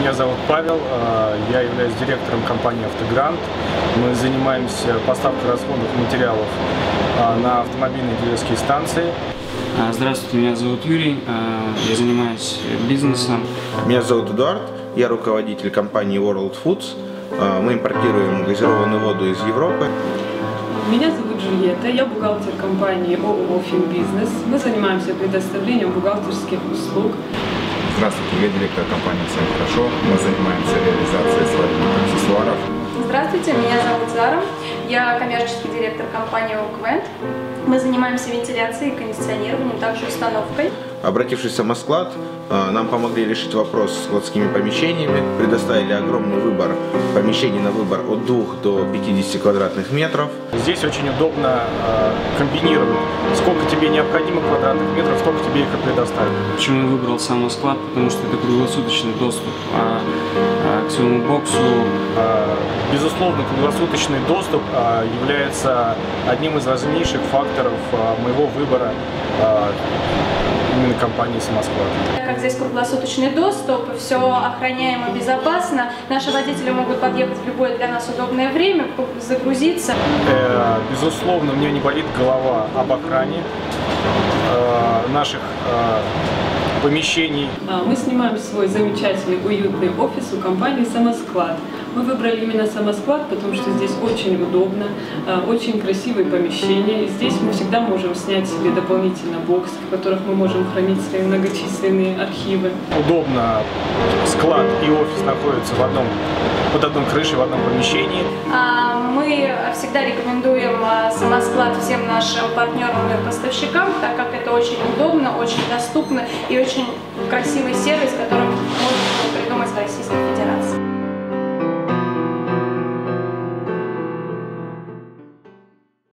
Меня зовут Павел, э, я являюсь директором компании «Автогрант». Мы занимаемся поставкой расходных материалов э, на автомобильные дилерские станции. А, Здравствуйте, меня зовут Юрий, а, я занимаюсь бизнесом. Меня зовут Эдуард, я руководитель компании World Foods. А, Мы импортируем газированную воду из Европы. Меня зовут Джульетта, я бухгалтер компании ООО «Финбизнес». Мы занимаемся предоставлением бухгалтерских услуг. Здравствуйте, я директор компании «Всем хорошо». Мы занимаемся реализацией свадебных аксессуаров. Здравствуйте, меня зовут Зара. Я коммерческий директор компании Oakvent. Мы занимаемся вентиляцией, кондиционированием, также установкой. Обратившись в самосклад, а, нам помогли решить вопрос с складскими помещениями, предоставили огромный выбор помещений на выбор от 2 до 50 квадратных метров. Здесь очень удобно э, комбинировать, сколько тебе необходимо квадратных метров, столько тебе их и предоставят. Почему я выбрал самосклад? Потому что это круглосуточный доступ а, а, к своему боксу. Безусловно, круглосуточный доступ является одним из важнейших факторов э, моего выбора э, именно компании «Самосклад». Так как здесь круглосуточный доступ, все охраняемо, безопасно, наши водители могут подъехать в любое для нас удобное время, загрузиться. Э, Безусловно, у меня не болит голова об охране э, наших э, помещений. А, Мы снимаем свой замечательный уютный офис у компании «Самосклад». Мы выбрали именно «Самосклад», потому что здесь очень удобно, а, очень красивые помещения. И здесь мы всегда можем снять себе дополнительно бокс, в которых мы можем хранить свои многочисленные архивы. Удобно склад и офис находятся в одном, под одной крышей, в одном помещении. А, Мы всегда рекомендуем а, самосклад всем нашим партнерам и поставщикам, так как это очень удобно, очень доступно и очень красивый сервис.